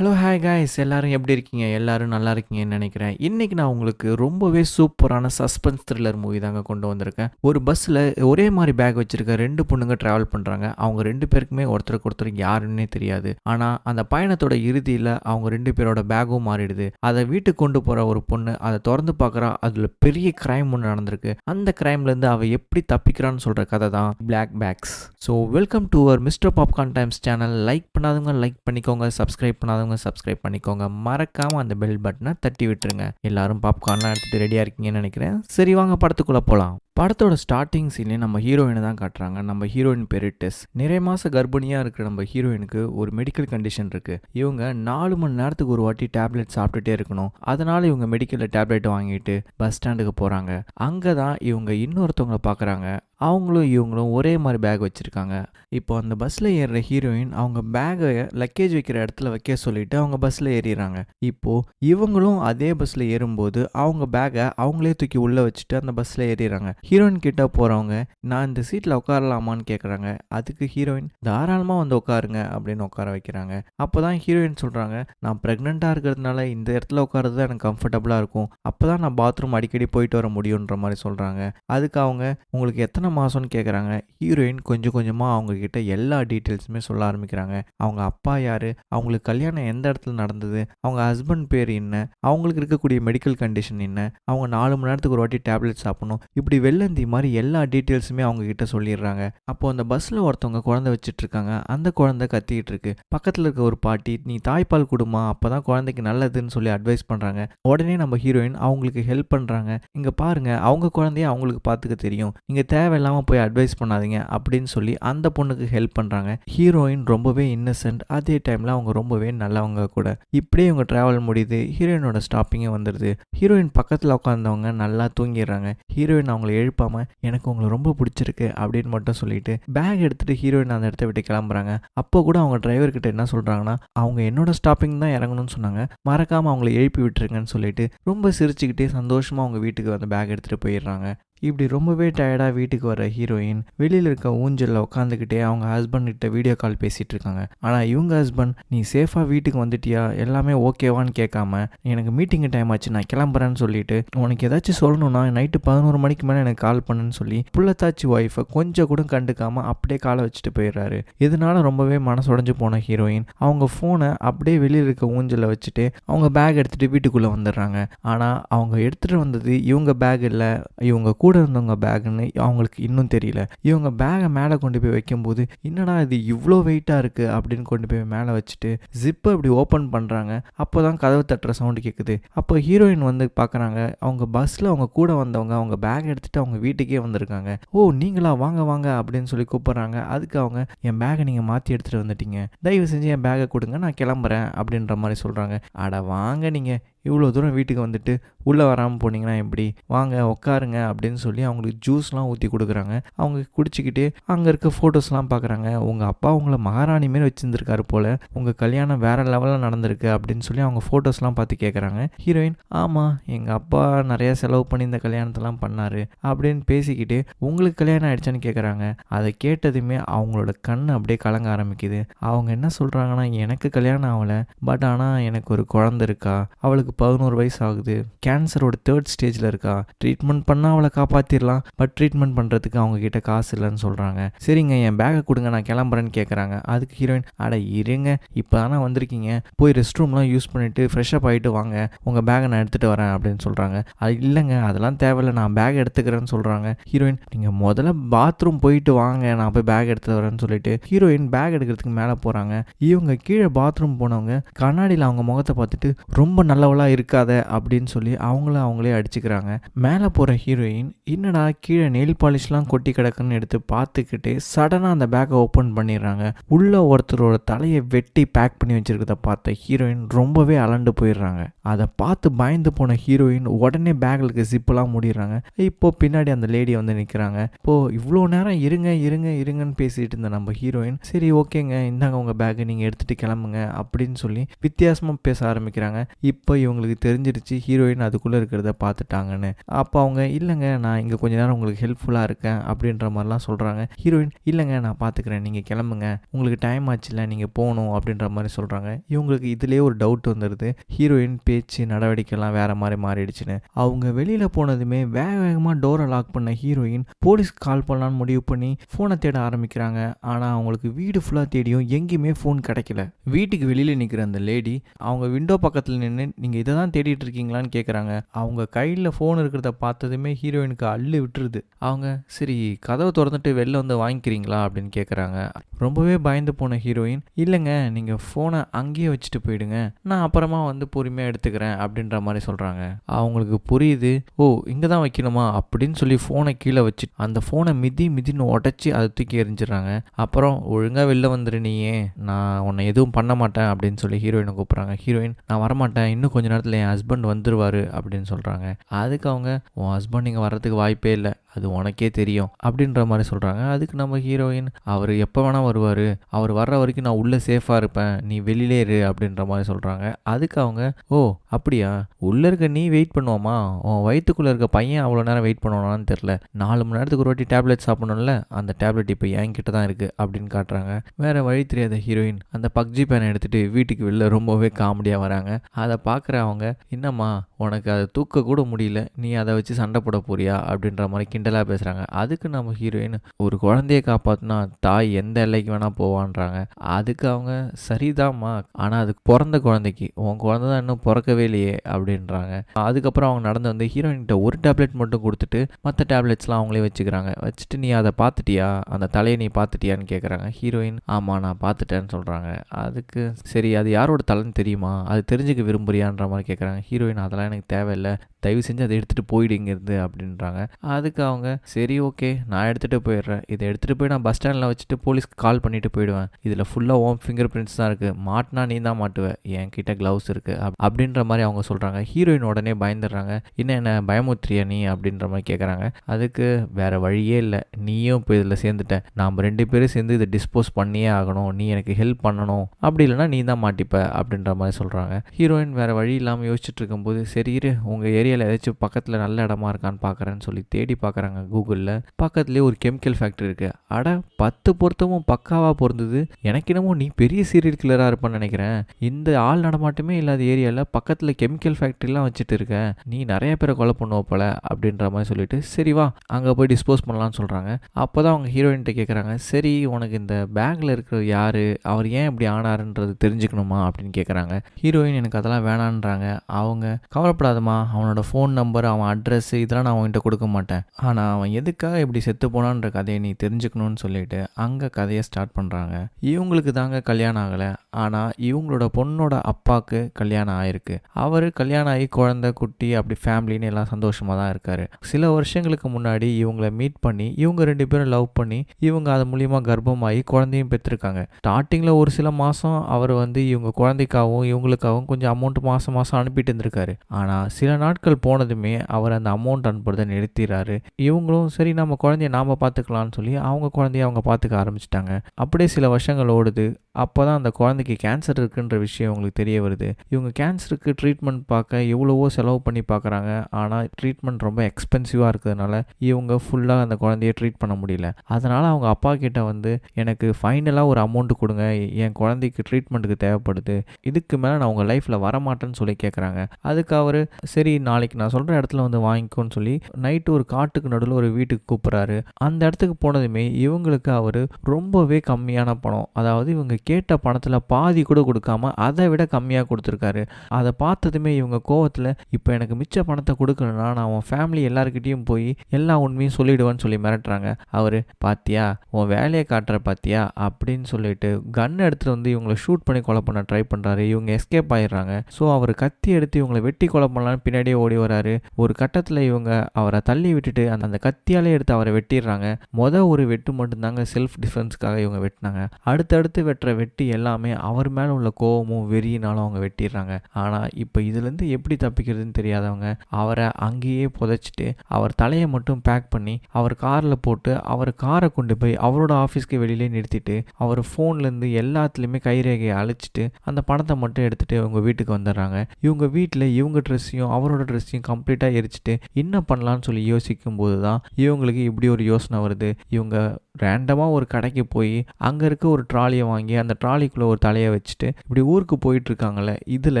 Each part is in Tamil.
ஹலோ ஹாய் காய்ஸ் எல்லாரும் எப்படி இருக்கீங்க? எல்லோரும் நல்லா இருக்கீங்கன்னு நினைக்கிறேன். இன்றைக்கி நான் உங்களுக்கு ரொம்பவே சூப்பரான சஸ்பென்ஸ் த்ரில்லர் மூவி தாங்க கொண்டு வந்திருக்கேன். ஒரு பஸ்ஸில் ஒரே மாதிரி பேக் வச்சுருக்க ரெண்டு பொண்ணுங்க ட்ராவல் பண்ணுறாங்க அவங்க ரெண்டு பேருக்குமே ஒருத்தருக்கு ஒருத்தர் யாருன்னே தெரியாது. ஆனால் அந்த பயணத்தோட இறுதியில் அவங்க ரெண்டு பேரோட பேக்கும் மாறிடுது. அதை வீட்டுக்கு கொண்டு போகிற ஒரு பொண்ணு அதை திறந்து பார்க்குறா அதில் பெரிய கிரைம் ஒன்று நடந்திருக்கு. அந்த கிரைம்லேருந்து அவள் எப்படி தப்பிக்கிறான்னு சொல்கிற கதை தான் black packs so welcome to our mister popcorn times channel like பண்ணாதவங்க லைக் பண்ணிக்கோங்க. சப்ஸ்கிரைப் பண்ணாதவங்க சப்ஸ்கிரைப் பண்ணிக்கோங்க. மறக்காமல் அந்த பெல் பட்டனை தட்டி விட்டுருங்க. எல்லாரும் பாப்கார்ன்லாம் எடுத்துகிட்டு ரெடியாக இருக்கீங்கன்னு நினைக்கிறேன். சரி வாங்க படத்துக்குள்ளே போகலாம் படத்தோட ஸ்டார்டிங் சீன்லேயே நம்ம ஹீரோயினை தான் காட்டுறாங்க. நம்ம ஹீரோயின் பேர் டெஸ். நிறைய மாத கர்ப்பிணியாக இருக்கிற நம்ம ஹீரோயினுக்கு ஒரு மெடிக்கல் கண்டிஷன் இருக்குது இவங்க நாலு மணி நேரத்துக்கு ஒரு வாட்டி டேப்லெட் சாப்பிட்டுட்டே இருக்கணும். அதனால் இவங்க மெடிக்கலில் டேப்லெட் வாங்கிட்டு பஸ் ஸ்டாண்டுக்கு போகிறாங்க அங்கே தான் இவங்க இன்னொருத்தவங்களை பார்க்குறாங்க அவங்களும் இவங்களும் ஒரே மாதிரி பேக் வச்சுருக்காங்க. இப்போ அந்த பஸ்ஸில் ஏறுற ஹீரோயின் அவங்க பேகை லக்கேஜ் வைக்கிற இடத்துல வைக்க சொல்லிவிட்டு அவங்க பஸ்ஸில் ஏறிடுறாங்க. இப்போது இவங்களும் அதே பஸ்ஸில் ஏறும்போது அவங்க பேக்கை அவங்களே தூக்கி உள்ளே வச்சுட்டு அந்த பஸ்ஸில் ஏறிடுறாங்க. ஹீரோயின் கிட்ட போகிறவங்க நான் இந்த சீட்டில் உட்காரலாமான்னு கேட்குறாங்க அதுக்கு ஹீரோயின் தாராளமாக வந்து உட்காருங்க அப்படின்னு உட்கார வைக்கிறாங்க. அப்போ தான் ஹீரோயின் சொல்கிறாங்க நான் ப்ரெக்னெண்ட்டாக இருக்கிறதுனால இந்த இடத்துல உட்காரது தான் எனக்கு கம்ஃபர்டபுளாக இருக்கும். அப்போ தான் நான் பாத்ரூம் அடிக்கடி போயிட்டு வர முடியுன்ற மாதிரி சொல்கிறாங்க அதுக்கு அவங்க உங்களுக்கு எத்தனை மாதம்னு கேட்குறாங்க ஹீரோயின் கொஞ்சம் கொஞ்சமாக அவங்க கிட்ட எல்லா டீட்டெயில்ஸுமே சொல்ல ஆரம்பிக்கிறாங்க. அவங்க அப்பா யார்? அவங்களுக்கு கல்யாணம் எந்த இடத்துல நடந்தது? அவங்க ஹஸ்பண்ட் பேர் என்ன? அவங்களுக்கு இருக்கக்கூடிய மெடிக்கல் கண்டிஷன் என்ன? அவங்க நாலு மணி நேரத்துக்கு ஒரு வாட்டி டேப்லெட் சாப்பிடணும். இப்படி வெள்ளந்தி மாதிரி எல்லா டீட்டெயில்ஸுமே அவங்கக்கிட்ட சொல்லிடுறாங்க. அப்போது அந்த பஸ்ஸில் ஒருத்தவங்க குழந்தை வச்சுட்ருக்காங்க. அந்த குழந்தை கத்திக்கிட்டு இருக்கு பக்கத்தில் இருக்க ஒரு பாட்டி நீ தாய்ப்பால் கொடுமா அப்போ தான் குழந்தைக்கு நல்லதுன்னு சொல்லி அட்வைஸ் பண்ணுறாங்க உடனே நம்ம ஹீரோயின் அவங்களுக்கு ஹெல்ப் பண்ணுறாங்க இங்கே பாருங்க அவங்க குழந்தைய அவங்களுக்கு பார்த்துக்க தெரியும். நீங்கள் தேவையில்லாமல் போய் அட்வைஸ் பண்ணாதீங்க அப்படின்னு சொல்லி அந்த பொண்ணுக்கு ஹெல்ப் பண்ணுறாங்க ஹீரோயின் ரொம்பவே இன்னசென்ட் அதே டைமில் அவங்க ரொம்பவே நல்லவங்க கூட. இப்படியே இவங்க ட்ராவல் முடியுது ஹீரோயினோட ஸ்டாப்பிங்கே வந்துடுது ஹீரோயின் பக்கத்தில் உட்காந்தவங்க நல்லா தூங்கிடுறாங்க. ஹீரோயின் அவங்களை எழுப்பாமல் எனக்கு உங்களை ரொம்ப பிடிச்சிருக்கு அப்படின்னு மட்டும் சொல்லிட்டு பேக் எடுத்துகிட்டு ஹீரோயின் அந்த இடத்த விட்டு கிளம்புறாங்க. அப்போ கூட அவங்க டிரைவர் கிட்ட என்ன சொல்கிறாங்கன்னா அவங்க என்னோட ஸ்டாப்பிங் தான் இறங்கணும்னு சொன்னாங்க. மறக்காமல் அவங்கள எழுப்பி விட்டுருங்கன்னு சொல்லிட்டு ரொம்ப சிரிச்சுக்கிட்டே சந்தோஷமாக அவங்க வீட்டுக்கு வந்து பேக் எடுத்துகிட்டு போயிடுறாங்க. இப்படி ரொம்பவே டயர்டாக வீட்டுக்கு வர ஹீரோயின் வெளியில் இருக்க ஊஞ்சலில் உட்காந்துக்கிட்டே அவங்க ஹஸ்பண்ட் கிட்ட வீடியோ கால் பேசிகிட்டு இருக்காங்க. ஆனால் இவங்க ஹஸ்பண்ட் நீ சேஃபாக வீட்டுக்கு வந்துட்டியா? எல்லாமே ஓகேவான்னு கேட்காம எனக்கு மீட்டிங் டைம் ஆச்சு நான் கிளம்புறேன்னு சொல்லிட்டு உனக்கு ஏதாச்சும் சொல்லணும்னா நைட்டு பதினோரு மணிக்கு மேலே எனக்கு கால் பண்ணுன்னு சொல்லி புள்ளத்தாச்சி ஒய்ஃபை கொஞ்சம் கூட கண்டுக்காமல் அப்படியே காலை வச்சுட்டு போயிடுறாரு. இதனால ரொம்பவே மனசுடைஞ்சு போன ஹீரோயின் அவங்க ஃபோனை அப்படியே வெளியில் இருக்க ஊஞ்சலில் வச்சுட்டு அவங்க பேக் எடுத்துகிட்டு வீட்டுக்குள்ளே வந்துடுறாங்க. ஆனால் அவங்க எடுத்துகிட்டு வந்தது இவங்க பேக் இல்லை இவங்க கூட இருந்தவங்க பேக்குன்னு அவங்களுக்கு இன்னும் தெரியல. இவங்க பேகை மேலே கொண்டு போய் வைக்கும்போது என்னடா இது இவ்வளோ வெயிட்டாக இருக்குது அப்படின்னு கொண்டு போய் மேலே வச்சுட்டு ஜிப்பை இப்படி ஓப்பன் பண்ணுறாங்க அப்போ தான் கதவு தட்டுற சவுண்டு கேட்குது அப்போ ஹீரோயின் வந்து பார்க்குறாங்க அவங்க பஸ்ஸில் அவங்க கூட வந்தவங்க அவங்க பேக் எடுத்துகிட்டு அவங்க வீட்டுக்கே வந்திருக்காங்க. ஓ நீங்களா? வாங்க வாங்க அப்படின்னு சொல்லி கூப்பிட்றாங்க. அதுக்கு அவங்க என் பேகை நீங்கள் மாற்றி எடுத்துகிட்டு வந்துட்டீங்க. தயவு செஞ்சு என் பேகை கொடுங்க நான் கிளம்புறேன் அப்படின்ற மாதிரி சொல்கிறாங்க அட வாங்க நீங்கள் இவ்வளோ தூரம் வீட்டுக்கு வந்துட்டு உள்ளே வராமல் போனீங்கன்னா எப்படி? வாங்க உட்காருங்க அப்படின்னு சொல்லி அவங்களுக்கு ஜூஸ்லாம் ஊற்றி கொடுக்குறாங்க. அவங்க குடிச்சிக்கிட்டு அங்கே இருக்க ஃபோட்டோஸ்லாம் பார்க்குறாங்க. உங்கள் அப்பா உங்களை மகாராணி மாரி வச்சுருந்துருக்காரு போல். உங்கள் கல்யாணம் வேறு லெவலில் நடந்திருக்கு அப்படின்னு சொல்லி அவங்க ஃபோட்டோஸ்லாம் பார்த்து கேட்குறாங்க. ஹீரோயின் ஆமாம் எங்கள் அப்பா நிறையா செலவு பண்ணி இந்த கல்யாணத்தெல்லாம் பண்ணார் அப்படின்னு பேசிக்கிட்டு உங்களுக்கு கல்யாணம் ஆயிடுச்சான்னு கேட்குறாங்க. அதை கேட்டதுமே அவங்களோட கண் அப்படியே கலங்க ஆரம்பிக்குது. அவங்க என்ன சொல்கிறாங்கன்னா எனக்கு கல்யாணம் ஆகலை. பட் ஆனால் எனக்கு ஒரு குழந்த இருக்கா? அவளுக்கு பதினோரு வயசு ஆகுது கேன்சரோட தேர்ட் ஸ்டேஜில் இருக்கா. ட்ரீட்மெண்ட் பண்ணால் அவளை காப்பாற்றிடலாம் பட் ட்ரீட்மெண்ட் பண்ணுறதுக்கு அவங்க கிட்ட காசு இல்லைன்னு சொல்கிறாங்க சரிங்க என் பேக்கை கொடுங்க நான் கிளம்புறேன்னு கேட்குறாங்க அதுக்கு ஹீரோயின் அட இருங்க. இப்போ தானே வந்திருக்கீங்க. போய் ரெஸ்ட் ரூம்லாம் யூஸ் பண்ணிவிட்டு ஃப்ரெஷ்ஷப் ஆகிட்டு வாங்க. உங்கள் பேக்கை நான் எடுத்துகிட்டு வரேன் அப்படின்னு சொல்கிறாங்க அது இல்லைங்க அதெல்லாம் தேவையில்லை. நான் பேக் எடுத்துக்கிறேன்னு சொல்கிறாங்க ஹீரோயின் நீங்கள் முதல்ல பாத்ரூம் போயிட்டு வாங்க. நான் போய் பேக் எடுத்துகிட்டு வரேன்னு சொல்லிட்டு. ஹீரோயின் பேக் எடுக்கிறதுக்கு மேலே போகிறாங்க இவங்க கீழே பாத்ரூம் போனவங்க கண்ணாடியில் அவங்க முகத்தை பார்த்துட்டு ரொம்ப நல்லவளாக இருக்காத அப்படின்னு சொல்லி அவங்கள அவங்களே அடிச்சுக்கிறாங்க. மேலே போகிற ஹீரோயின் என்னடா கீழே நெயில் பாலிஷ்லாம் கொட்டி கிடக்குன்னு எடுத்து பார்த்துக்கிட்டு சடனாக அந்த பேக்கை ஓப்பன் பண்ணிடுறாங்க. உள்ள ஒருத்தரோட தலையை வெட்டி பேக் பண்ணி வச்சிருக்கிறத பார்த்த ஹீரோயின் ரொம்பவே அலண்டு போயிடுறாங்க. அதை பார்த்து பயந்து போன ஹீரோயின் உடனே பேக்கில் ஜிப்பெல்லாம் மூடிடுறாங்க. இப்போ பின்னாடி அந்த லேடி வந்து நிற்கிறாங்க இப்போது இவ்வளோ நேரம் இருங்க இருங்க இருங்கன்னு பேசிகிட்டு இருந்த நம்ம ஹீரோயின் சரி ஓகேங்க இந்தாங்க உங்கள் பேக்கை நீங்கள் எடுத்துகிட்டு கிளம்புங்க அப்படின்னு சொல்லி வித்தியாசமாக பேச ஆரம்பிக்கிறாங்க. இப்போ இவங்களுக்கு தெரிஞ்சிருச்சு ஹீரோயின் அதுக்குள்ளே இருக்கிறத பார்த்துட்டாங்கன்னு. அப்போ அவங்க இல்லைங்க நான் இங்கே கொஞ்ச நேரம் உங்களுக்கு ஹெல்ப்ஃபுல்லாக இருக்கேன் அப்படின்ற மாதிரிலாம் சொல்கிறாங்க ஹீரோயின் இல்லைங்க நான் பார்த்துக்கிறேன் நீங்கள் கிளம்புங்க. உங்களுக்கு டைம் ஆச்சுல நீங்கள் போகணும் அப்படின்ற மாதிரி சொல்கிறாங்க இவங்களுக்கு இதுலேயே ஒரு டவுட் வந்துடுது ஹீரோயின் பேச்சு நடவடிக்கைலாம் வேறு மாதிரி மாறிடுச்சுன்னு. அவங்க வெளியில் போனதுமே வேக வேகமாக டோரை லாக் பண்ண ஹீரோயின் போலீஸ் கால் பண்ணலான்னு முடிவு பண்ணி ஃபோனை தேட ஆரம்பிக்கிறாங்க. ஆனால் அவங்களுக்கு வீடு ஃபுல்லாக தேடியும் எங்கேயுமே ஃபோன் கிடைக்கல. வீட்டுக்கு வெளியில் நிற்கிற அந்த லேடி அவங்க விண்டோ பக்கத்தில் நின்று நீங்கள் இதை தான் தேடிட்டு இருக்கீங்களான்னு கேட்குறாங்க அவங்க கையில் ஃபோன் இருக்கிறத பார்த்ததுமே ஹீரோயினுக்கு அள்ளு விட்டுருது. அவங்க சரி கதவை திறந்துட்டு வெளில வந்து வாங்கிக்கிறீங்களா? அப்படின்னு கேட்குறாங்க ரொம்பவே பயந்து போன ஹீரோயின் இல்லைங்க நீங்கள் ஃபோனை அங்கேயே வச்சுட்டு போயிடுங்க. நான் அப்புறமா வந்து பொறுமையாக எடுத்துக்கிறேன் அப்படின்ற மாதிரி சொல்கிறாங்க அவங்களுக்கு புரியுது ஓ இங்கே தான் வைக்கணுமா? அப்படின்னு சொல்லி ஃபோனை கீழே வச்சு அந்த ஃபோனை மிதி மிதின்னு உடச்சி அதை தூக்கி எரிஞ்சிடறாங்க அப்புறம் ஒழுங்காக வெளில வந்துரு நீயே. நான் உன்னை எதுவும் பண்ண மாட்டேன் அப்படின்னு சொல்லி ஹீரோயினை கூப்பிட்றாங்க. ஹீரோயின் நான் வரமாட்டேன். இன்னும் கொஞ்சம் கொஞ்ச நேரத்தில் என் ஹஸ்பண்ட் வந்துருவாரு அப்படின்னு சொல்கிறாங்க அதுக்கு அவங்க உன் ஹஸ்பண்ட் இங்கே வர்றதுக்கு வாய்ப்பே இல்லை. அது உனக்கே தெரியும். அப்படின்ற மாதிரி சொல்கிறாங்க அதுக்கு நம்ம ஹீரோயின் அவர் எப்போ வேணால் வருவார். அவர் வர்ற வரைக்கும் நான் உள்ளே சேஃபாக இருப்பேன். நீ வெளியிலே இரு அப்படின்ற மாதிரி சொல்கிறாங்க அதுக்கு அவங்க ஓ அப்படியா? உள்ளே இருக்க நீ வெயிட் பண்ணுவோமா? உன் வயிற்றுக்குள்ளே இருக்க பையன் அவ்வளோ நேரம் வெயிட் பண்ணுவானான்னு தெரில நாலு மணி நேரத்துக்கு ஒரு வாட்டி டேப்லெட் சாப்பிடணும்ல? அந்த டேப்லெட் இப்போ என்கிட்ட தான் இருக்குது அப்படின்னு காட்டுறாங்க. வேறு வழி தெரியாத ஹீரோயின் அந்த பக்ஜி பேனை எடுத்துகிட்டு வீட்டுக்கு வெளில ரொம்பவே காமெடியாக வராங்க. அதை பார்க்குற அவங்க என்னம்மா உனக்கு அதை தூக்க கூட முடியல நீ அதை வச்சு சண்டை போட போறியா? அப்படின்ற மாதிரி கிண்டலாக பேசுகிறாங்க அதுக்கு நம்ம ஹீரோயின் ஒரு குழந்தைய காப்பாற்றினா தாய் எந்த எல்லைக்கு வேணால் போவான்றாங்க. அதுக்கு அவங்க சரிதாம்மா ஆனால் அது பிறந்த குழந்தைக்கு. உன் குழந்தை தான் இன்னும் பிறக்கவே இல்லையே அப்படின்றாங்க. அதுக்கப்புறம் அவங்க நடந்து வந்து ஹீரோயின்கிட்ட ஒரு டேப்லெட் மட்டும் கொடுத்துட்டு மற்ற டேப்லெட்ஸ்லாம் அவங்களே வச்சுக்கிறாங்க. வச்சுட்டு நீ அதை பார்த்துட்டியா? அந்த தலையை நீ பார்த்துட்டியான்னு கேட்குறாங்க ஹீரோயின் ஆமாம் நான் பார்த்துட்டேன்னு சொல்கிறாங்க அதுக்கு சரி அது யாரோட தலைன்னு தெரியுமா? அது தெரிஞ்சுக்க விரும்புறியான்ற மாதிரி கேட்குறாங்க ஹீரோயின் அதெல்லாம் எனக்கு தேவையில்லை. தயவு செஞ்சு அதை எடுத்துகிட்டு போயிடு இங்கேருந்து அப்படின்றாங்க. அதுக்கு அவங்க சரி ஓகே நான் எடுத்துகிட்டு போயிடுறேன். இதை எடுத்துகிட்டு போய் நான் பஸ் ஸ்டாண்டில் வச்சுட்டு போலீஸ்க்கு கால் பண்ணிட்டு போயிடுவேன். இதில் ஃபுல்லாக ஓம் ஃபிங்கர் பிரிண்ட்ஸ் தான் இருக்குது மாட்டினா நீ தான் மாட்டுவேன் என்கிட்ட க்ளவுஸ் இருக்குது அப் அப்படின்ற மாதிரி அவங்க சொல்கிறாங்க ஹீரோயின் உடனே பயந்துடுறாங்க. என்ன என்ன பயமுத்திரியா நீ? அப்படின்ற மாதிரி கேட்குறாங்க அதுக்கு வேறு வழியே இல்லை. நீயும் இப்போ இதில் சேர்ந்துட்ட. நாம் ரெண்டு பேரும் சேர்ந்து இதை டிஸ்போஸ் பண்ணியே ஆகணும். நீ எனக்கு ஹெல்ப் பண்ணணும். அப்படி இல்லைனா நீ தான் மாட்டிப்ப. அப்படின்ற மாதிரி சொல்கிறாங்க ஹீரோயின் வேறு வழி இல்லாமல் யோசிச்சுட்டு இருக்கும்போது சரி உங்கள் உங்கள் ஏரியாவில் ஏதாச்சும் பக்கத்தில் நல்ல இடமா இருக்கான்னு பார்க்குறேன்னு சொல்லி தேடி பார்க்குறாங்க கூகுளில். பக்கத்துலேயே ஒரு கெமிக்கல் ஃபேக்ட்ரி இருக்குது அட பத்து பொருத்தமும் பக்காவாக பொருந்தது. எனக்கு என்னமோ நீ பெரிய சீரியல் கில்லராக இருப்பேன்னு நினைக்கிறேன். இந்த ஆள் நடமாட்டமே இல்லாத ஏரியாவில் பக்கத்தில் கெமிக்கல் ஃபேக்ட்ரிலாம் வச்சுட்டு இருக்க. நீ நிறைய பேரை கொலை பண்ணுவ போல அப்படின்ற மாதிரி சொல்லிட்டு சரி வா அங்கே போய் டிஸ்போஸ் பண்ணலாம்னு சொல்கிறாங்க அப்போ தான் அவங்க ஹீரோயின்கிட்ட கேட்குறாங்க சரி உனக்கு இந்த பேக்கில் இருக்கிற யார்? அவர் ஏன் இப்படி ஆனாருன்றது தெரிஞ்சுக்கணுமா? அப்படின்னு கேட்குறாங்க ஹீரோயின் எனக்கு அதெல்லாம் வேணான்றாங்க. அவங்க கவலைப்படாதமா அவனோட ஃபோன் நம்பர் அவன் அட்ரஸ் இதெல்லாம் நான் அவன்கிட்ட கொடுக்க மாட்டேன். ஆனால் அவன் எதுக்காக இப்படி செத்து போனான்ற கதையை நீ தெரிஞ்சுக்கணும்னு சொல்லிட்டு அங்கே கதையை ஸ்டார்ட் பண்ணுறாங்க இவங்களுக்கு தாங்க கல்யாணம் ஆகலை. ஆனால் இவங்களோட பொண்ணோட அப்பாவுக்கு கல்யாணம் ஆயிருக்கு. அவர் கல்யாணம் ஆகி குழந்தை குட்டி அப்படி ஃபேமிலின்னு எல்லாம் சந்தோஷமாக தான் இருக்காரு. சில வருஷங்களுக்கு முன்னாடி இவங்கள மீட் பண்ணி இவங்க ரெண்டு பேரும் லவ் பண்ணி இவங்க அது மூலியமாக கர்ப்பமாகி குழந்தையும் பெற்றிருக்காங்க. ஸ்டார்டிங்கில் ஒரு சில மாதம் அவர் வந்து இவங்க குழந்தைக்காகவும் இவங்களுக்காகவும் கொஞ்சம் அமௌண்ட் மாதம் மாதம் அனுப்பிட்டு இருந்திருக்காரு. ஆனால் சில நாட்கள் போனதுமே அவர் அந்த அமௌண்ட் அனுப்புறதை நிறுத்திடுறாரு இவங்களும் சரி நம்ம குழந்தைய நாம் பார்த்துக்கலான்னு சொல்லி அவங்க குழந்தைய அவங்க பார்த்துக்க ஆரம்பிச்சிட்டாங்க. அப்படியே சில வருஷங்கள் ஓடுது. அப்போ தான் அந்த குழந்தைக்கு கேன்சர் இருக்குன்ற விஷயம் அவங்களுக்கு தெரிய வருது. இவங்க கேன்சருக்கு ட்ரீட்மெண்ட் பார்க்க எவ்வளவோ செலவு பண்ணி பார்க்குறாங்க. ஆனால் ட்ரீட்மெண்ட் ரொம்ப எக்ஸ்பென்சிவாக இருக்கிறதுனால இவங்க ஃபுல்லாக அந்த குழந்தைய ட்ரீட் பண்ண முடியல. அதனால் அவங்க அப்பா கிட்ட வந்து எனக்கு ஃபைனலாக ஒரு அமௌண்ட்டு கொடுங்க. என் குழந்தைக்கு ட்ரீட்மெண்ட்டுக்கு தேவைப்படுது. இதுக்கு மேலே நான் உங்கள் லைஃப்பில் வரமாட்டேன்னு சொல்லி கேட்குறாங்க அதுக்கு அவர் சரி நான் நாளைக்கு நான் சொல்கிற இடத்துல வந்து வாங்கிக்கோன்னு சொல்லி நைட்டு ஒரு காட்டுக்கு நடுவில் ஒரு வீட்டுக்கு கூப்பிட்றாரு. அந்த இடத்துக்கு போனதுமே இவங்களுக்கு அவர் ரொம்பவே கம்மியான பணம். அதாவது இவங்க கேட்ட பணத்தில் பாதி கூட கொடுக்காம அதை விட கம்மியாக கொடுத்துருக்காரு. அதை பார்த்ததுமே இவங்க கோவத்தில் இப்போ எனக்கு மிச்ச பணத்தை கொடுக்கணும்னா நான் உன் ஃபேமிலி எல்லாருக்கிட்டேயும் போய் எல்லா உண்மையும் சொல்லிடுவேன்னு சொல்லி மிரட்டுறாங்க. அவர் பாத்தியா உன் வேலையை காட்டுற பாத்தியா? அப்படின்னு சொல்லிட்டு கன் எடுத்துகிட்டு வந்து இவங்களை ஷூட் பண்ணி கொலை பண்ண ட்ரை பண்ணுறாரு இவங்க எஸ்கேப் ஆயிடுறாங்க. ஸோ அவர் கத்தி எடுத்து இவங்களை வெட்டி கொலை பண்ணலான்னு பின்னாடியே ஓடி வராரு. ஒரு கட்டத்தில் இவங்க அவரை தள்ளி விட்டுட்டு அந்த அந்த கத்தியாலே எடுத்து அவரை வெட்டிடுறாங்க. மொத ஒரு வெட்டு மட்டும்தாங்க செல்ஃப் டிஃபென்ஸ்க்காக இவங்க வெட்டினாங்க. அடுத்தடுத்து வெட்டுற வெட்டி எல்லாமே அவர் மேலே உள்ள கோவமும் வெறியினாலும் அவங்க வெட்டிடுறாங்க. ஆனால் இப்போ இதுலேருந்து எப்படி தப்பிக்கிறதுன்னு தெரியாதவங்க அவரை அங்கேயே புதைச்சிட்டு அவர் தலையை மட்டும் பேக் பண்ணி அவர் காரில் போட்டு அவர் காரை கொண்டு போய் அவரோட ஆஃபீஸ்க்கு வெளியிலே நிறுத்திட்டு அவர் ஃபோன்லேருந்து எல்லாத்துலேயுமே கைரேகையை அழிச்சிட்டு அந்த பணத்தை மட்டும் எடுத்துகிட்டு இவங்க வீட்டுக்கு வந்துடுறாங்க. இவங்க வீட்டில் இவங்க ட்ரெஸ்ஸையும் அவரோட ட்ரெஸ்ஸையும் கம்ப்ளீட்டாக எரிச்சிட்டு என்ன பண்ணலான்னு சொல்லி யோசிக்கும் போது தான் இவங்களுக்கு இப்படி ஒரு யோசனை வருது. இவங்க ரேண்டமாக ஒரு கடைக்கு போய் அங்கே இருக்க ஒரு ட்ராலியை வாங்கி அந்த ட்ராலிக்குள்ளே ஒரு தலையை வச்சுட்டு இப்படி ஊருக்கு போயிட்டுருக்காங்களே இதில்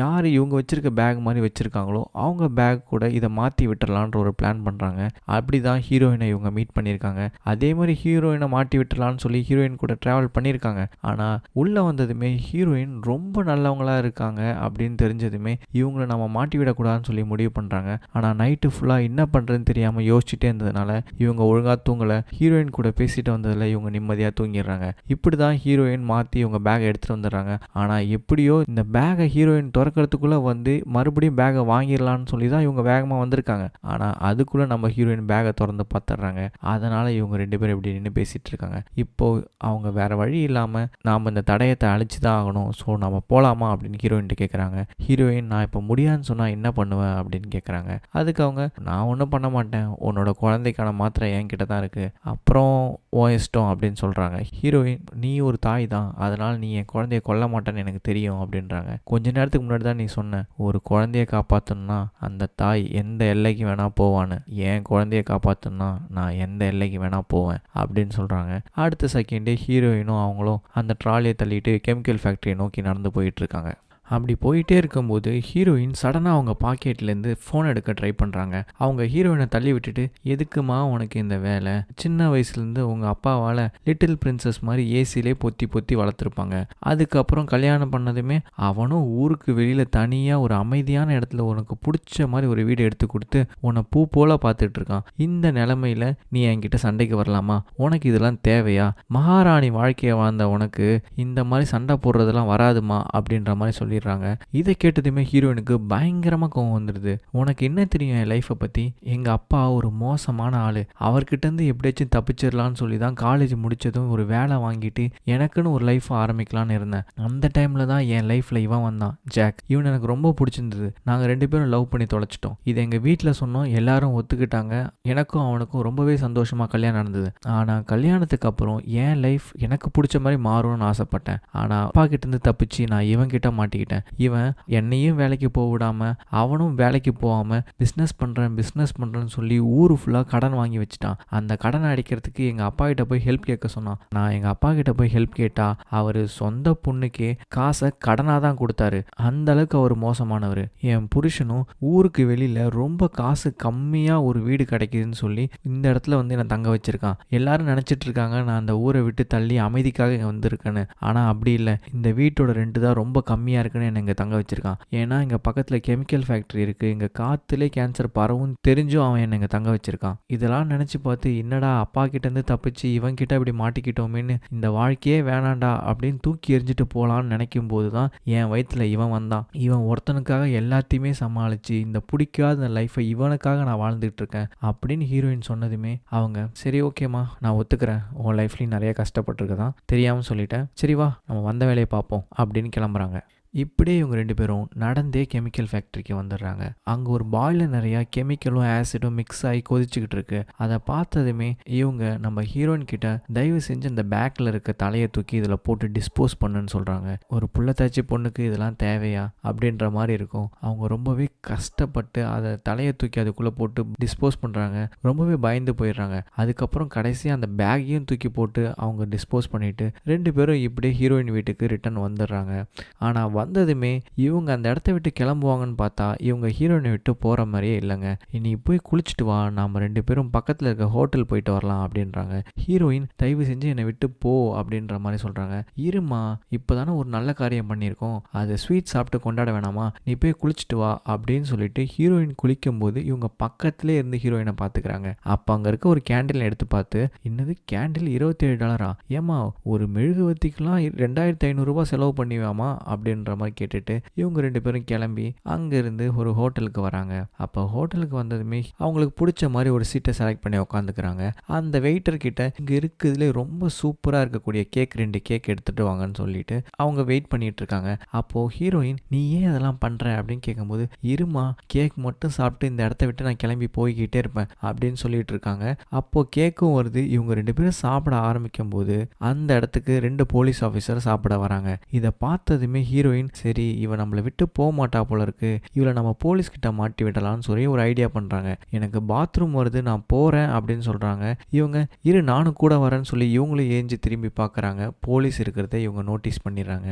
யார் இவங்க வச்சுருக்க பேக் மாதிரி வச்சுருக்காங்களோ அவங்க பேக் கூட இதை மாற்றி விட்டுறலான்ற ஒரு பிளான் பண்ணுறாங்க அப்படி தான் ஹீரோயினை இவங்க மீட் பண்ணியிருக்காங்க. அதே மாதிரி ஹீரோயினை மாட்டி விட்டுறலான்னு சொல்லி ஹீரோயின் கூட ட்ராவல் பண்ணியிருக்காங்க. ஆனால் உள்ளே வந்ததுமே ஹீரோயின் ரொம்ப நல்லவங்களாக இருக்காங்க அப்படின்னு தெரிஞ்சதுமே இவங்கள நம்ம மாட்டி விடக்கூடாதுன்னு சொல்லி முடிவு பண்ணுறாங்க ஆனால் நைட்டு ஃபுல்லாக என்ன பண்ணுறதுன்னு தெரியாமல் யோசிச்சுட்டே இருந்ததுனால இவங்க ஒழுங்காக தூங்கலை. ஹீரோயின் கூட பேசிட்டு வந்ததில் இவங்க நிம்மதியாக தூங்கிடுறாங்க. இப்படி தான் ஹீரோயின் மாற்றி இவங்க பேக் எடுத்துகிட்டு வந்துடுறாங்க. ஆனால் எப்படியோ இந்த பேகை ஹீரோயின் திறக்கிறதுக்குள்ளே வந்து மறுபடியும் பேகை வாங்கிடலான்னு சொல்லி தான் இவங்க வேகமாக வந்திருக்காங்க. ஆனால் அதுக்குள்ளே நம்ம ஹீரோயின் பேகை திறந்து பார்த்துட்றாங்க. அதனால் இவங்க ரெண்டு பேரும் இப்படி நின்று பேசிகிட்டு இருக்காங்க. இப்போது அவங்க வேறு வழி இல்லாமல் நாம் இந்த தடயத்தை அழிச்சு தான் ஆகணும். ஸோ நம்ம போகலாமா அப்படின்னு ஹீரோயின்ட்டு கேட்குறாங்க ஹீரோயின் நான் இப்போ முடியாதுன்னு சொன்னால் என்ன பண்ணுவேன் அப்படின்னு கேட்குறாங்க அதுக்கு அவங்க நான் ஒன்றும் பண்ண மாட்டேன். உன்னோட குழந்தைக்கான மாத்திரை என்கிட்ட தான் இருக்குது அப்புறம் ஓ இஷ்டம் அப்படின்னு சொல்கிறாங்க ஹீரோயின் நீ ஒரு தாய் தான். அதனால் நீ என் குழந்தைய கொல்ல மாட்டேன்னு எனக்கு தெரியும் அப்படின்றாங்க. கொஞ்ச நேரத்துக்கு முன்னாடி தான் நீ சொன்ன ஒரு குழந்தைய காப்பாற்றணும்னா அந்த தாய் எந்த எல்லைக்கு வேணால் போவான்னு. என் குழந்தைய காப்பாற்றணும்னா நான் எந்த எல்லைக்கு வேணால் போவேன் அப்படின்னு சொல்கிறாங்க அடுத்த செகண்டே ஹீரோயினும் அவங்களும் அந்த ட்ராலியை தள்ளிட்டு கெமிக்கல் ஃபேக்ட்ரியை நோக்கி நடந்து போயிட்டு இருக்காங்க. அப்படி போயிட்டே இருக்கும்போது ஹீரோயின் சடனாக அவங்க பாக்கெட்லேருந்து ஃபோன் எடுக்க ட்ரை பண்ணுறாங்க அவங்க ஹீரோயினை தள்ளி விட்டுட்டு எதுக்குமா உனக்கு இந்த வேலை? சின்ன வயசுலேருந்து உங்கள் அப்பாவால் லிட்டில் பிரின்சஸ் மாதிரி ஏசிலே பொத்தி பொத்தி வளர்த்துருப்பாங்க. அதுக்கப்புறம் கல்யாணம் பண்ணதுமே அவனும் ஊருக்கு வெளியில் தனியாக ஒரு அமைதியான இடத்துல உனக்கு பிடிச்ச மாதிரி ஒரு வீடு எடுத்து கொடுத்து உன்னை பூ போல பார்த்துட்டு இருக்கான். இந்த நிலமையில நீ என்கிட்ட சண்டைக்கு வரலாமா? உனக்கு இதெல்லாம் தேவையா? மகாராணி வாழ்க்கையை வாழ்ந்த உனக்கு இந்த மாதிரி சண்டை போடுறதெல்லாம் வராதுமா? அப்படின்ற மாதிரி சொல்லி சொல்லிடுறாங்க. இதை கேட்டதுமே ஹீரோயினுக்கு பயங்கரமாக கோவம் வந்துடுது. உனக்கு என்ன தெரியும் என் லைஃப்பை பற்றி எங்கள் அப்பா ஒரு மோசமான ஆள். அவர்கிட்டருந்து எப்படியாச்சும் தப்பிச்சிடலான்னு சொல்லி தான் காலேஜ் முடிச்சதும் ஒரு வேலை வாங்கிட்டு எனக்குன்னு ஒரு லைஃப் ஆரம்பிக்கலான்னு இருந்தேன். அந்த டைமில் தான் என் லைஃப்பில் இவன் வந்தான் ஜாக். இவன் எனக்கு ரொம்ப பிடிச்சிருந்தது. நாங்கள் ரெண்டு பேரும் லவ் பண்ணி தொலைச்சிட்டோம். இதை எங்கள் வீட்டில் சொன்னோம் எல்லாரும் ஒத்துக்கிட்டாங்க. எனக்கும் அவனுக்கும் ரொம்பவே சந்தோஷமாக கல்யாணம் நடந்தது. ஆனால் கல்யாணத்துக்கு அப்புறம் என் லைஃப் எனக்கு பிடிச்ச மாதிரி மாறும்னு ஆசைப்பட்டேன். ஆனால் அப்பா கிட்டேருந்து தப்பிச்சு நான் இவன் மாட்டிக்கிட்டேன். மாட்டிக்கிட்டேன் இவன் என்னையும் வேலைக்கு போக விடாமல் அவனும் வேலைக்கு போகாமல் பிஸ்னஸ் பண்ணுறேன் பிஸ்னஸ் பண்ணுறேன்னு சொல்லி ஊர் ஃபுல்லாக கடன் வாங்கி வச்சுட்டான். அந்த கடனை அடிக்கிறதுக்கு எங்கள் அப்பா கிட்ட போய் ஹெல்ப் கேட்க சொன்னான். நான் எங்கள் அப்பா கிட்ட போய் ஹெல்ப் கேட்டால் அவர் சொந்த பொண்ணுக்கே காசை கடனாக தான் கொடுத்தாரு. அந்த அளவுக்கு அவர் மோசமானவர். என் புருஷனும் ஊருக்கு வெளியில் ரொம்ப காசு கம்மியாக ஒரு வீடு கிடைக்குதுன்னு சொல்லி இந்த இடத்துல வந்து என்னை தங்க வச்சுருக்கான். எல்லாரும் நினச்சிட்டு இருக்காங்க நான் அந்த ஊரை விட்டு தள்ளி அமைதிக்காக இங்கே வந்திருக்கேன்னு. ஆனால் அப்படி இல்லை. இந்த வீட்டோட ரெண்டு தான் ரொம்ப கம்மியாக இருக்குன்னு என்னை இங்கே தங்க வச்சிருக்கான். ஏன்னா இங்கே பக்கத்தில் கெமிக்கல் ஃபேக்ட்ரி இருக்குது இங்கே காற்றுலே கேன்சர் பரவும் தெரிஞ்சும் அவன் என்னை இங்கே தங்க வச்சிருக்கான். இதெல்லாம் நினச்சி பார்த்து என்னடா அப்பா கிட்டேருந்து தப்பிச்சு இவன் கிட்ட இப்படி மாட்டிக்கிட்டோமேன்னு இந்த வாழ்க்கையே வேணாண்டா அப்படின்னு தூக்கி எறிஞ்சிட்டு போகலான்னு நினைக்கும் போது தான் என் வயிற்றில் இவன் வந்தான். இவன் ஒருத்தனுக்காக எல்லாத்தையுமே சமாளித்து இந்த பிடிக்காத லைஃப்பை இவனுக்காக நான் வாழ்ந்துட்டு இருக்கேன் அப்படின்னு ஹீரோயின் சொன்னதுமே அவங்க சரி ஓகேம்மா நான் ஒத்துக்கிறேன். உன் லைஃப்லேயும் நிறைய கஷ்டப்பட்டிருக்க தான் தெரியாமல் சொல்லிட்டேன். சரி வா நம்ம வந்த வேலையை பார்ப்போம் அப்படின்னு கிளம்புறாங்க. இப்படியே இவங்க ரெண்டு பேரும் நடந்தே கெமிக்கல் ஃபேக்ட்ரிக்கு வந்துடுறாங்க. அங்கே ஒரு பாய்ல நிறையா கெமிக்கலும் ஆசிடும் மிக்ஸ் ஆகி கொதிச்சுக்கிட்டு இருக்கு. அதை பார்த்ததுமே இவங்க நம்ம ஹீரோயின் கிட்ட தயவு செஞ்சு அந்த பேக்கில் இருக்க தலையை தூக்கி இதில் போட்டு டிஸ்போஸ் பண்ணுன்னு சொல்கிறாங்க ஒரு புள்ளத்தாச்சி பொண்ணுக்கு இதெல்லாம் தேவையா? அப்படின்ற மாதிரி இருக்கும். அவங்க ரொம்பவே கஷ்டப்பட்டு அதை தலையை தூக்கி அதுக்குள்ளே போட்டு டிஸ்போஸ் பண்ணுறாங்க ரொம்பவே பயந்து போயிடுறாங்க. அதுக்கப்புறம் கடைசியாக அந்த பேக்கையும் தூக்கி போட்டு அவங்க டிஸ்போஸ் பண்ணிவிட்டு ரெண்டு பேரும் இப்படியே ஹீரோயின் வீட்டுக்கு ரிட்டர்ன் வந்துடுறாங்க. ஆனால் வந்ததுமே இவங்க அந்த இடத்த விட்டு கிளம்புவாங்கன்னு பார்த்தா இவங்க ஹீரோயினை விட்டு போகிற மாதிரியே இல்லைங்க. இனி போய் குளிச்சுட்டு வா நாம் ரெண்டு பேரும் பக்கத்தில் இருக்க ஹோட்டல் போயிட்டு வரலாம் அப்படின்றாங்க. ஹீரோயின் தயவு செஞ்சு என்னை விட்டு போ அப்படின்ற மாதிரி சொல்கிறாங்க இருமா இப்போ தானே ஒரு நல்ல காரியம் பண்ணியிருக்கோம். அது ஸ்வீட் சாப்பிட்டு கொண்டாட வேணாமா? நீ போய் குளிச்சுட்டு வா அப்படின்னு சொல்லிட்டு ஹீரோயின் குளிக்கும்போது இவங்க பக்கத்துலேயே இருந்து ஹீரோயினை பார்த்துக்கிறாங்க. அப்போ அங்கே இருக்க ஒரு கேண்டில் எடுத்து பார்த்து என்னது கேண்டில் இருபத்தேழு டாலரா ஏமா ஒரு மெழுகுவத்திக்கெலாம் ரெண்டாயிரத்தி ஐநூறுரூபா செலவு பண்ணிவாமா அப்படின்ற மாதிரி கேட்டுட்டு இவங்க ரெண்டு பேரும் கிளம்பி அங்கேருந்து ஒரு ஹோட்டலுக்கு வராங்க. அப்போ ஹோட்டலுக்கு வந்ததுமே அவங்களுக்கு பிடிச்ச மாதிரி ஒரு சீட்டை செலக்ட் பண்ணி உட்காந்துக்கிறாங்க அந்த வெயிட்டர் கிட்ட இங்கே இருக்குதுல ரொம்ப சூப்பராக இருக்கக்கூடிய கேக் ரெண்டு கேக் எடுத்துட்டு வாங்கன்னு சொல்லிட்டு அவங்க வெயிட் பண்ணிட்டு இருக்காங்க. அப்போது ஹீரோயின் நீ ஏன் அதெல்லாம் பண்ணுற அப்படின்னு கேட்கும்போது இருமா கேக் மட்டும் சாப்பிட்டு இந்த இடத்த விட்டு நான் கிளம்பி போய்கிட்டே இருப்பேன் அப்படின்னு சொல்லிட்டு இருக்காங்க. அப்போது கேக்கும் வருது. இவங்க ரெண்டு பேரும் சாப்பிட ஆரம்பிக்கும் போது அந்த இடத்துக்கு ரெண்டு போலீஸ் ஆஃபீஸர் சாப்பிட வராங்க. இதை பார்த்ததுமே ஹீரோயின் ஹீரோயின் சரி இவன் நம்மளை விட்டு போக மாட்டா போல இருக்கு இவளை நம்ம போலீஸ் கிட்ட மாட்டி விடலாம்னு சொல்லி ஒரு ஐடியா பண்ணுறாங்க எனக்கு பாத்ரூம் வருது நான் போகிறேன் அப்படின்னு சொல்கிறாங்க இவங்க இரு நானும் கூட வரேன்னு சொல்லி இவங்களும் ஏஞ்சி திரும்பி பார்க்குறாங்க போலீஸ் இருக்கிறத இவங்க நோட்டீஸ் பண்ணிடுறாங்க.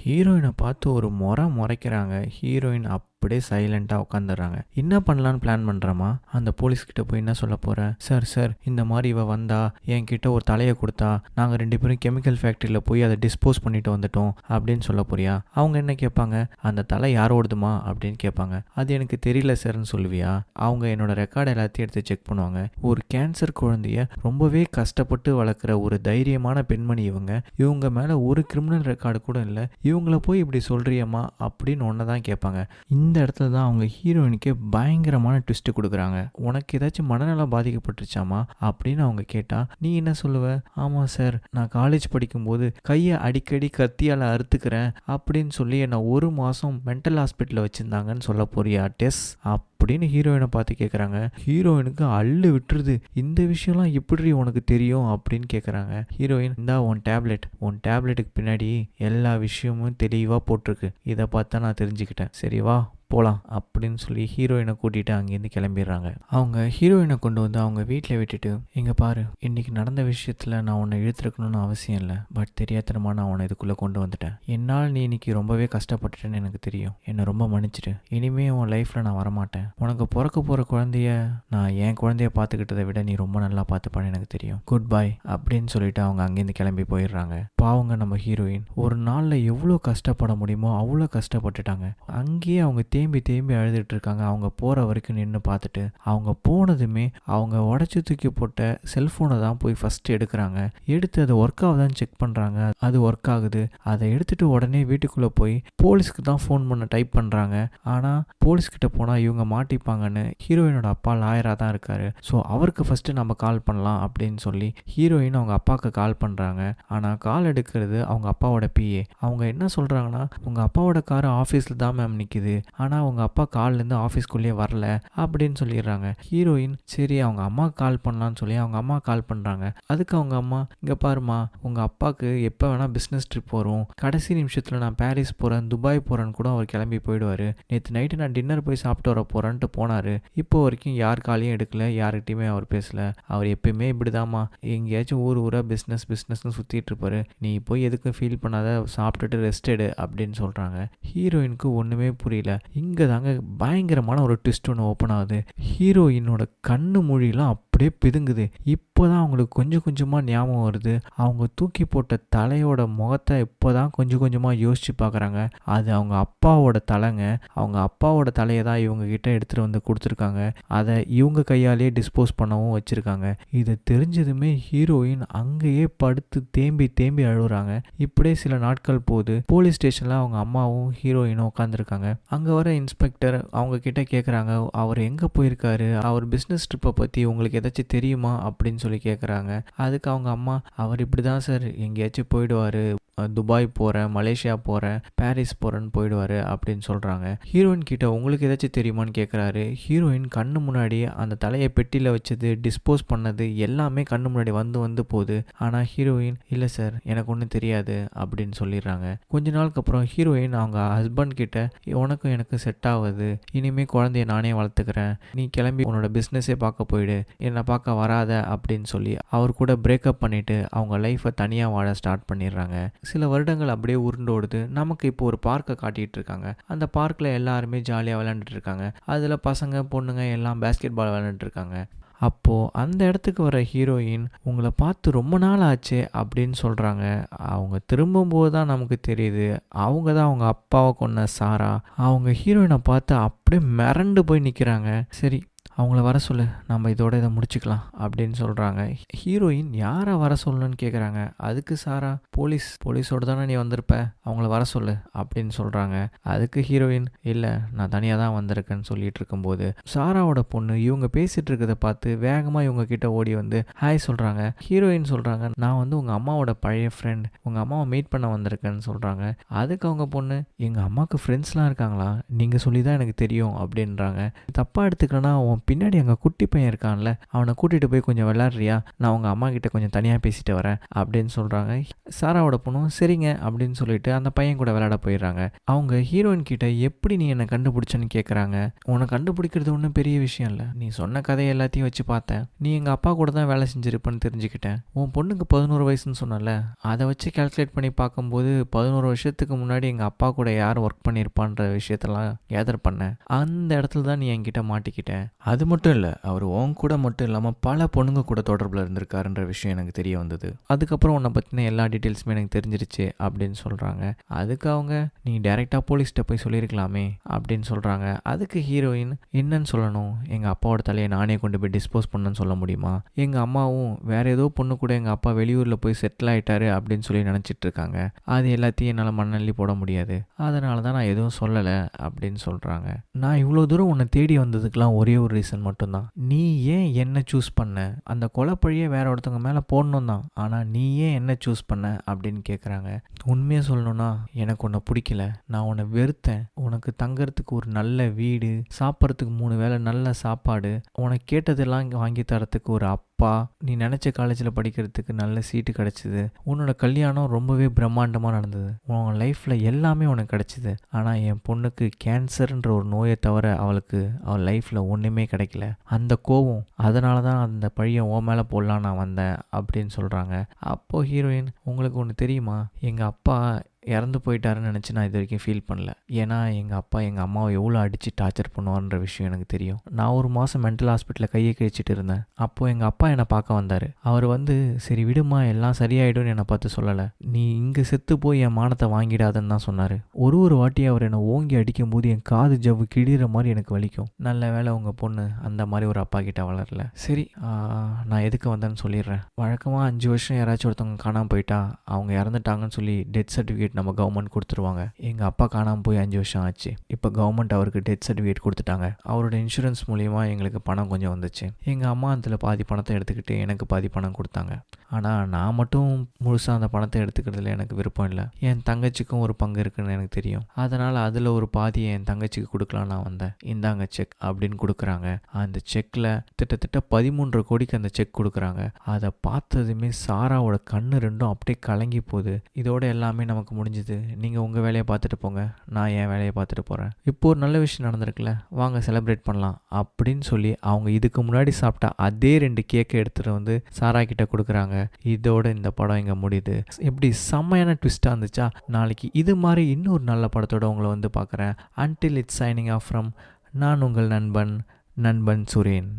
ஹீரோயினை பார்த்து ஒரு முறை முறைக்கிறாங்க. ஹீரோயின் அப் அப்படியே சைலண்ட்டாக உட்காந்துடுறாங்க என்ன பண்ணலான்னு பிளான் பண்ணுறமா அந்த போலீஸ்கிட்ட போய் என்ன சொல்ல போகிறேன் சார் சார் இந்த மாதிரி இவ வந்தா என்கிட்ட ஒரு தலையை கொடுத்தா நாங்கள் ரெண்டு பேரும் கெமிக்கல் ஃபேக்ட்ரியில் போய் அதை டிஸ்போஸ் பண்ணிட்டு வந்துட்டோம் அப்படின்னு சொல்ல போறியா? அவங்க என்ன கேட்பாங்க? அந்த தலை யாரோடுதுமா அப்படின்னு கேட்பாங்க. அது எனக்கு தெரியல சார்னு சொல்லுவியா? அவங்க என்னோட ரெக்கார்டு எல்லாத்தையும் எடுத்து செக் பண்ணுவாங்க. ஒரு கேன்சர் குழந்தைய ரொம்பவே கஷ்டப்பட்டு வளர்க்குற ஒரு தைரியமான பெண்மணி இவங்க. இவங்க மேலே ஒரு கிரிமினல் ரெக்கார்டு கூட இல்லை. இவங்கள போய் இப்படி சொல்கிறியம்மா அப்படின்னு ஒன்று தான் கேட்பாங்க. இந்த இந்த இடத்துல தான் அவங்க ஹீரோயினுக்கே பயங்கரமான ட்விஸ்ட்டு கொடுக்குறாங்க. உனக்கு ஏதாச்சும் மனநலம் பாதிக்கப்பட்டுருச்சாமா? அப்படின்னு அவங்க கேட்டால் நீ என்ன சொல்லுவ? ஆமாம் சார் நான் காலேஜ் படிக்கும்போது கையை அடிக்கடி கத்தியால் அறுத்துக்கிறேன். அப்படின்னு சொல்லி என்னை ஒரு மாதம் மென்டல் ஹாஸ்பிட்டலில் வச்சுருந்தாங்கன்னு சொல்ல போறியா டெஸ்? அப்படின்னு ஹீரோயினை பார்த்து கேட்குறாங்க ஹீரோயினுக்கு அள்ளு விட்டுருது. இந்த விஷயம்லாம் எப்படி உனக்கு தெரியும்? அப்படின்னு கேட்குறாங்க ஹீரோயின் இந்தா உன் டேப்லெட். உன் டேப்லெட்டுக்கு பின்னாடி எல்லா விஷயமும் தெளிவாக போட்டிருக்கு. இதை பார்த்தா நான் தெரிஞ்சுக்கிட்டேன். சரி வா. போகலாம் அப்படின்னு சொல்லி ஹீரோயினை கூட்டிகிட்டு அங்கேருந்து கிளம்பிடுறாங்க. அவங்க ஹீரோயினை கொண்டு வந்து அவங்க வீட்டில் விட்டுட்டு இங்கே பாரு இன்னைக்கு நடந்த விஷயத்தில் நான் உன்னை இழுத்துருக்கணும்னு அவசியம் இல்லை பட் தெரியாதனமாக நான் உன்னை இதுக்குள்ளே கொண்டு வந்துட்டேன். என்னால் நீ இன்னைக்கு ரொம்பவே கஷ்டப்பட்டுட்டேன்னு எனக்கு தெரியும். என்னை ரொம்ப மன்னிச்சிட்டு இனிமே உன் லைஃப்பில் நான் வரமாட்டேன். உனக்கு பிறக்க போகிற குழந்தைய நான் என் குழந்தைய பார்த்துக்கிட்டதை விட நீ ரொம்ப நல்லா பார்த்துப்பான்னு எனக்கு தெரியும். குட் பை அப்படின்னு சொல்லிட்டு அவங்க அங்கேருந்து கிளம்பி போயிடுறாங்க. பாவங்க நம்ம ஹீரோயின். ஒரு நாளில் எவ்வளோ கஷ்டப்பட முடியுமோ அவ்வளோ கஷ்டப்பட்டுட்டாங்க. அங்கேயே அவங்க தேம்பி தேம்பி அழுதுட்டு இருக்காங்க அவங்க போகிற வரைக்கும் நின்று பார்த்துட்டு அவங்க போனதுமே அவங்க உடச்சி தூக்கி போட்ட செல்ஃபோனை தான் போய் ஃபஸ்ட்டு எடுக்கிறாங்க. எடுத்து அதை ஒர்க் ஆகுதான்னு செக் பண்ணுறாங்க அது ஒர்க் ஆகுது. அதை எடுத்துட்டு உடனே வீட்டுக்குள்ளே போய் போலீஸ்க்கு தான் ஃபோன் பண்ண டைப் பண்ணுறாங்க ஆனால் போலீஸ்கிட்ட போனால் இவங்க மாட்டிப்பாங்கன்னு ஹீரோயினோட அப்பா லாயராக தான் இருக்காரு. ஸோ அவருக்கு ஃபஸ்ட்டு நம்ம கால் பண்ணலாம் அப்படின்னு சொல்லி ஹீரோயின் அவங்க அப்பாவுக்கு கால் பண்ணுறாங்க ஆனால் கால் எடுக்கிறது அவங்க அப்பாவோட பிஏ அவங்க என்ன சொல்கிறாங்கன்னா உங்கள் அப்பாவோட கார் ஆஃபீஸில் தான் மேம் நிற்கிது ஆனால் அவங்க அப்பா கால்லேருந்து ஆஃபீஸ்க்குள்ளேயே வரல அப்படின்னு சொல்லிடுறாங்க. ஹீரோயின் சரி அவங்க அம்மாவுக்கு கால் பண்ணலான்னு சொல்லி அவங்க அம்மா கால் பண்ணுறாங்க அதுக்கு அவங்க அம்மா இங்கே பாருமா உங்கள் அப்பாவுக்கு எப்போ வேணால் பிஸ்னஸ் ட்ரிப் வரும். கடைசி நிமிஷத்தில் நான் பாரிஸ் போகிறேன் துபாய் போகிறேன்னு கூட அவர் கிளம்பி போயிடுவார். நேற்று நைட்டு நான் டின்னர் போய் சாப்பிட்டு வர போகிறேன்ட்டு போனார். இப்போ வரைக்கும் யார் காலையும் எடுக்கல யார்கிட்டையுமே அவர் பேசலை. அவர் எப்பயுமே இப்படிதாம்மா. எங்கேயாச்சும் ஊர் ஊராக பிஸ்னஸ் பிஸ்னஸ்னு சுற்றிட்டு இருப்பாரு. நீ போய் எதுக்கும் ஃபீல் பண்ணாத சாப்பிட்டுட்டு ரெஸ்ட் எடு அப்படின்னு சொல்கிறாங்க ஹீரோயினுக்கு ஒன்றுமே புரியல. இங்கே தாங்க பயங்கரமான ஒரு ட்விஸ்ட் ஒன்று ஓப்பன் ஆகுது. ஹீரோயினோட கண்ணு மொழியெலாம் அப்படியே பிதுங்குது. இப்போ இப்போ தான் அவங்களுக்கு கொஞ்சம் கொஞ்சமாக ஞாபகம் வருது. அவங்க தூக்கி போட்ட தலையோட முகத்தை இப்போ தான் கொஞ்சம் கொஞ்சமாக யோசித்து பார்க்குறாங்க அது அவங்க அப்பாவோட தலைங்க. அவங்க அப்பாவோட தலையை தான் இவங்க கிட்ட எடுத்துகிட்டு வந்து கொடுத்துருக்காங்க. அதை இவங்க கையாலேயே டிஸ்போஸ் பண்ணவும் வச்சுருக்காங்க. இதை தெரிஞ்சதுமே ஹீரோயின் அங்கேயே படுத்து தேம்பி தேம்பி அழுகுறாங்க. இப்படியே சில நாட்கள் போது போலீஸ் ஸ்டேஷனில் அவங்க அம்மாவும் ஹீரோயினும் உட்காந்துருக்காங்க அங்கே வர இன்ஸ்பெக்டர் அவங்க கிட்ட கேட்குறாங்க அவர் எங்கே போயிருக்காரு? அவர் பிஸ்னஸ் ட்ரிப்பை பற்றி உங்களுக்கு ஏதாச்சும் தெரியுமா? அப்படின்னு சொல்லி கேட்குறாங்க அதுக்கு அவங்க அம்மா அவர் இப்படி தான் சார் எங்கேயாச்சும் போயிடுவார். துபாய் போகிறேன் மலேசியா போகிறேன் பாரிஸ் போகிறேன்னு போயிடுவார் அப்படின்னு சொல்கிறாங்க ஹீரோயின் கிட்ட உங்களுக்கு ஏதாச்சும் தெரியுமான்னு கேட்குறாரு ஹீரோயின் கண்ணு முன்னாடி அந்த தலையை பெட்டியில் வச்சது டிஸ்போஸ் பண்ணது எல்லாமே கண்ணு முன்னாடி வந்து வந்து போகுது. ஆனால் ஹீரோயின் இல்லை சார் எனக்கு ஒன்றும் தெரியாது அப்படின்னு சொல்லிடுறாங்க. கொஞ்ச நாளுக்கு அப்புறம் ஹீரோயின் அவங்க ஹஸ்பண்ட் கிட்ட உனக்கும் எனக்கு செட் ஆகுது. இனிமேல் குழந்தைய நானே வளர்த்துக்கிறேன். நீ கிளம்பி உன்னோட பிஸ்னஸே பார்க்க போயிடு. என்னை பார்க்க வராத அப்படின்னு சொல்லி அவர் கூட பிரேக்கப் பண்ணிட்டு அவங்க லைஃப்பை தனியாக வாழ ஸ்டார்ட் பண்ணிடுறாங்க. சில வருடங்கள் அப்படியே உருண்டோடுது நமக்கு இப்போ ஒரு பார்க்கை காட்டிகிட்டு இருக்காங்க. அந்த பார்க்கில் எல்லாருமே ஜாலியாக விளையாண்டுட்டு இருக்காங்க. அதில் பசங்க பொண்ணுங்க எல்லாம் பேஸ்கெட் பால் விளையாண்டுட்டு இருக்காங்க. அப்போது அந்த இடத்துக்கு வர ஹீரோயின் உங்களை பார்த்து ரொம்ப நாள் ஆச்சு அப்படின்னு சொல்கிறாங்க அவங்க திரும்பும்போது தான் நமக்கு தெரியுது. அவங்க தான் அவங்க அப்பாவை கொன்ன சாரா. அவங்க ஹீரோயினை பார்த்து அப்படியே மிரண்டு போய் நிற்கிறாங்க சரி அவங்கள வர சொல்லு நம்ம இதோட இதை முடிச்சுக்கலாம் அப்படின்னு சொல்கிறாங்க ஹீரோயின் யாரை வர சொல்லணும்னு கேட்குறாங்க அதுக்கு சாரா போலீஸ் போலீஸோட தானே நீ வந்திருப்ப. அவங்கள வர சொல்லு அப்படின்னு சொல்கிறாங்க அதுக்கு ஹீரோயின் இல்லை நான் தனியாக தான் வந்திருக்கேன்னு சொல்லிட்டு இருக்கும்போது சாராவோட பொண்ணு இவங்க பேசிகிட்டு இருக்கிறத பார்த்து வேகமாக இவங்க கிட்ட ஓடி வந்து ஹாய் சொல்கிறாங்க ஹீரோயின் சொல்கிறாங்க நான் வந்து உங்கள் அம்மாவோட பழைய ஃப்ரெண்ட் உங்கள் அம்மாவை மீட் பண்ண வந்திருக்கேன்னு சொல்கிறாங்க அதுக்கு அவங்க பொண்ணு எங்கள் அம்மாவுக்கு ஃப்ரெண்ட்ஸ்லாம் இருக்காங்களா? நீங்கள் சொல்லி தான் எனக்கு தெரியும் அப்படின்றாங்க. தப்பாக எடுத்துக்கலன்னா உன் பின்னாடி அங்கே குட்டி பையன் இருக்கான்ல அவனை கூட்டிகிட்டு போய் கொஞ்சம் விளாட்றியா நான் உங்கள் அம்மா கிட்ட கொஞ்சம் தனியாக பேசிட்டு வரேன் அப்படின்னு சொல்கிறாங்க சாராவோட பொண்ணும் சரிங்க அப்படின்னு சொல்லிட்டு அந்த பையன் கூட விளையாட போயிடுறாங்க. அவங்க ஹீரோயின் கிட்ட எப்படி நீ என்னை கண்டுபிடிச்சன்னு கேட்குறாங்க உன்னை கண்டுபிடிக்கிறது ஒன்றும் பெரிய விஷயம் இல்லை. நீ சொன்ன கதையை எல்லாத்தையும் வச்சு பார்த்தேன். நீ எங்கள் அப்பா கூட தான் வேலை செஞ்சிருப்பேன்னு தெரிஞ்சுக்கிட்டேன். உன் பொண்ணுக்கு பதினோரு வயசுன்னு சொன்னல அதை வச்சு கால்குலேட் பண்ணி பார்க்கும்போது பதினோரு வருஷத்துக்கு முன்னாடி எங்கள் அப்பா கூட யார் ஒர்க் பண்ணியிருப்பான்ற விஷயத்தெல்லாம் கேதர் பண்ணேன். அந்த இடத்துல தான் நீ என்கிட்ட மாட்டிக்கிட்ட. அது மட்டும் இல்லை அவர் உன் கூட மட்டும் இல்லாமல் பல பொண்ணுங்க கூட தொடர்பில் இருந்திருக்காருன்ற விஷயம் எனக்கு தெரிய வந்தது. அதுக்கப்புறம் உன்னை பற்றின எல்லா டீட்டெயில்ஸுமே எனக்கு தெரிஞ்சிருச்சு அப்படின்னு சொல்கிறாங்க அதுக்கு அவங்க நீ டேரெக்டாக போலீஸ்கிட்ட போய் சொல்லியிருக்கலாமே அப்படின்னு சொல்கிறாங்க அதுக்கு ஹீரோயின் என்னன்னு சொல்லணும்? எங்கள் அப்பாவோட தலையை நானே கொண்டு போய் டிஸ்போஸ் பண்ணேன்னு சொல்ல முடியுமா? எங்கள் அம்மாவும் வேற ஏதோ பொண்ணு கூட எங்கள் அப்பா வெளியூரில் போய் செட்டில் ஆகிட்டாரு அப்படின்னு சொல்லி நினச்சிட்டு இருக்காங்க. அது எல்லாத்தையும் என்னால் மண்ணள்ளி போட முடியாது. அதனால தான் நான் எதுவும் சொல்லலை அப்படின்னு சொல்கிறாங்க நான் இவ்வளோ தூரம் உன்னை தேடி வந்ததுக்கெலாம் ஒரே ஒரு ரீசன் மட்டும்தான். நீ ஏன் என்ன சூஸ் பண்ண? அந்த கொலைப்பழியை வேற ஒருத்தவங்க மேலே போடணும் தான் ஆனால் நீ ஏன் என்ன சூஸ் பண்ண? அப்படின்னு கேட்குறாங்க உண்மையாக சொல்லணும்னா எனக்கு உன்னை பிடிக்கல. நான் உன்னை வெறுத்தேன். உனக்கு தங்கறதுக்கு ஒரு நல்ல வீடு சாப்பிட்றதுக்கு மூணு வேளை நல்ல சாப்பாடு. உனக்கு கேட்டதெல்லாம் வாங்கி தரத்துக்கு ஒரு அப்பா அப்பா நீ நினச்ச காலேஜில் படிக்கிறதுக்கு நல்ல சீட்டு கிடச்சிது. உன்னோட கல்யாணம் ரொம்பவே பிரம்மாண்டமாக நடந்தது. உன் லைஃப்பில் எல்லாமே உனக்கு கிடச்சிது. ஆனால் என் பொண்ணுக்கு கேன்சர்ன்ற ஒரு நோயை தவிர அவளுக்கு அவள் லைஃப்பில் ஒன்றுமே கிடைக்கல. அந்த கோவம் அதனால தான் அந்த பழியை உன் மேலே போடலாம் நான் வந்தேன் அப்படின்னு சொல்கிறாங்க அப்போது ஹீரோயின் உங்களுக்கு ஒன்று தெரியுமா? எங்கள் அப்பா இறந்து போயிட்டாருன்னு நினச்சி நான் இது வரைக்கும் ஃபீல் பண்ணல. ஏன்னா எங்கள் அப்பா எங்கள் அம்மாவை எவ்வளோ அடித்து டார்ச்சர் பண்ணுவார்ன்ற விஷயம் எனக்கு தெரியும். நான் ஒரு மாதம் மென்டல் ஹாஸ்பிட்டலில் கையை கிழிச்சிட்டு இருந்தேன். அப்போது எங்கள் அப்பா என்னை பார்க்க வந்தார். அவர் வந்து சரி விடுமா எல்லாம் சரியாயிடும்னு என்னை பார்த்து சொல்லலை. நீ இங்கே செத்து போய் என் மானத்தை வாங்கிடாதன்னு தான் சொன்னார். ஒரு ஒரு வாட்டி அவர் என்னை ஓங்கி அடிக்கும்போது என் காது ஜவ்வு கிழிகிற மாதிரி எனக்கு வலிக்கும். நல்ல வேளை உங்கள் பொண்ணு அந்த மாதிரி ஒரு அப்பா கிட்ட வளரல. சரி நான் எதுக்கு வந்தேன்னு சொல்லிடுறேன். வழக்கமாக அஞ்சு வருஷம் யாராச்சும் ஒருத்தவங்க காணாமல் போயிட்டா அவங்க இறந்துட்டாங்கன்னு சொல்லி டெத் சர்டிஃபிகேட் நம்ம கவர்மெண்ட் கொடுத்துருவாங்க. எங்கள் அப்பா காணாமல் போய் அஞ்சு வருஷம் ஆச்சு. இப்போ கவர்மெண்ட் அவருக்கு டெத் சர்டிஃபிகேட் கொடுத்துட்டாங்க. அவரோட இன்சூரன்ஸ் மூலியமாக எங்களுக்கு பணம் கொஞ்சம் வந்துச்சு. எங்கள் அம்மா அதில் பாதி பணத்தை எடுத்துக்கிட்டு எனக்கு பாதி பணம் கொடுத்தாங்க. ஆனால் நான் மட்டும் முழுசாக அந்த பணத்தை எடுத்துக்கிறதுல எனக்கு விருப்பம் இல்லை. என் தங்கச்சிக்கும் ஒரு பங்கு இருக்குன்னு எனக்கு தெரியும். அதனால் அதில் ஒரு பாதியை என் தங்கச்சிக்கு கொடுக்கலாம் நான் வந்தேன். இந்தாங்க செக் அப்படின்னு கொடுக்குறாங்க. அந்த செக்கில் கிட்டத்தட்ட பதிமூன்று கோடிக்கு அந்த செக் கொடுக்குறாங்க. அதை பார்த்ததுமே சாராவோட கண்ணு ரெண்டும் அப்படியே கலங்கி போகுது. இதோட எல்லாமே நமக்கு முடிஞ்சுது. நீங்கள் உங்கள் வேலையை பார்த்துட்டு போங்க. நான் என் வேலையை பார்த்துட்டு போகிறேன் இப்போ ஒரு நல்ல விஷயம் நடந்திருக்குல்ல? வாங்க செலிப்ரேட் பண்ணலாம் அப்படின்னு சொல்லி அவங்க இதுக்கு முன்னாடி சாப்பிட்ட அதே ரெண்டு கேக்கை எடுத்துகிட்டு வந்து சாரா கிட்ட கொடுக்குறாங்க. இதோட இந்த படம் இங்கே முடியுது. எப்படி செம்மையான ட்விஸ்ட்டாக இருந்துச்சா? நாளைக்கு இது மாதிரி இன்னொரு நல்ல படத்தோட உங்களை வந்து பார்க்குறேன். Until it's signing off from நான் உங்கள் நண்பன் நண்பன் சுரேன்.